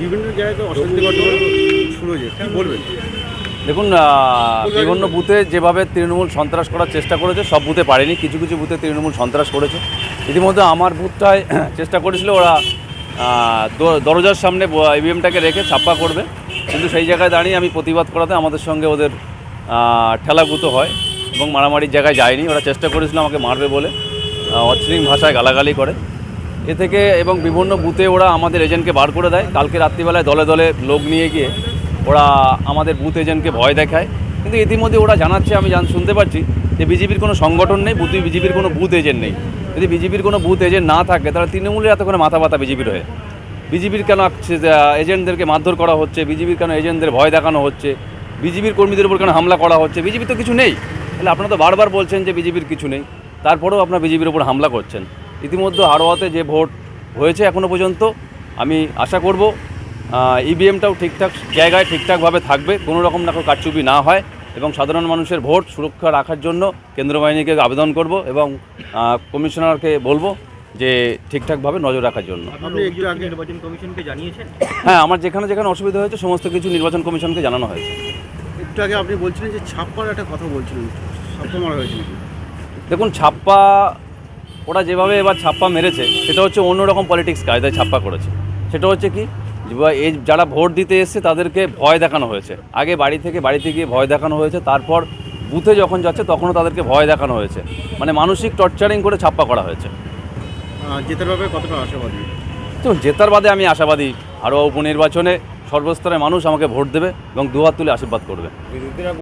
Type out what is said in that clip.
বিভিন্ন জায়গায় তো অশান্তি ঘটনা শুরু হয়েছে। কি বলবেন? দেখুন বিভিন্ন বুথে যেভাবে তৃণমূল সন্ত্রাস করার চেষ্টা করেছে সব বুথে পারেনি। কিছু কিছু বুথে তৃণমূল সন্ত্রাস করেছে। ইতিমধ্যে আমার বুথটায় চেষ্টা করেছিল ওরা দরজার সামনে ইভিএমটাকে রেখে ছাপ্পা করবে। কিন্তু সেই জায়গায় দাঁড়িয়ে আমি প্রতিবাদ করাতে আমাদের সঙ্গে ওদের ঠেলাগুতো হয় এবং মারামারির জায়গায় যায়নি। ওরা চেষ্টা করেছিল আমাকে মারবে বলে অশ্লীল ভাষায় গালাগালি করে। এ থেকে এবং বিভিন্ন বুথে ওরা আমাদের এজেন্টকে বার করে দেয়। কালকে রাত্রিবেলায় দলে দলে লোক নিয়ে গিয়ে ওরা আমাদের বুথ এজেন্টকে ভয় দেখায়। কিন্তু ইতিমধ্যে ওরা জানাচ্ছে, আমি জান শুনতে পাচ্ছি যে বিজেপির কোনো সংগঠন নেই, বুথ বিজেপির কোনো বুথ এজেন্ট নেই। যদি বিজেপির কোনো বুথ এজেন্ট না থাকে, তাহলে তৃণমূলের এতক্ষণে মাথা ব্যথা বিজেপির হয়ে। বিজেপির কেন এজেন্টদেরকে মারধর করা হচ্ছে? বিজেপির কেন এজেন্টদের ভয় দেখানো হচ্ছে? বিজেপির কর্মীদের উপর কেন হামলা করা হচ্ছে? বিজেপির তো কিছু নেই। তাহলে আপনারা তো বারবার বলছেন যে বিজেপির কিছু নেই। তারপরেও আপনারা বিজেপির উপর হামলা করছেন। ইতিমধ্যে হাড়োয়াতে যে ভোট হয়েছে এখনও পর্যন্ত আমি আশা করব ইভিএমটাও ঠিকঠাক জায়গায় ঠিকঠাকভাবে থাকবে কোনো রকম না কোনো কারচুপি না হয় এবং সাধারণ মানুষের ভোট সুরক্ষা রাখার জন্য কেন্দ্র বাহিনীকে আবেদন করব এবং কমিশনারকে বলব যে ঠিকঠাকভাবে নজর রাখার জন্য। আপনি নির্বাচন কমিশনকে জানিয়েছেন? হ্যাঁ আমার যেখানে যেখানে অসুবিধা হয়েছে সমস্ত কিছু নির্বাচন কমিশনকে জানানো হয়েছে। একটু আগে আপনি বলছিলেন যে ছাপ্পার একটা কথা বলছিলেন ছাপ্পা মারা হয়েছে দেখুন ছাপ্পা ওরা যেভাবে এবার ছাপ্পা মেরেছে সেটা হচ্ছে অন্যরকম পলিটিক্স কায়দায় ছাপ্পা করেছে। সেটা হচ্ছে কি এই যারা ভোট দিতে এসছে তাদেরকে ভয় দেখানো হয়েছে। আগে বাড়ি থেকে বাড়িতে গিয়ে ভয় দেখানো হয়েছে তারপর বুথে যখন যাচ্ছে তখনও তাদেরকে ভয় দেখানো হয়েছে। মানে মানসিক টর্চারিং করে ছাপ্পা করা হয়েছে। জেতার ব্যাপারে কতটা আশাবাদী? তো জেতার বাদে আমি আশাবাদী। আরও উপনির্বাচনে সর্বস্তরের মানুষ আমাকে ভোট দেবে এবং দুহাত তুলে আশীর্বাদ করবে।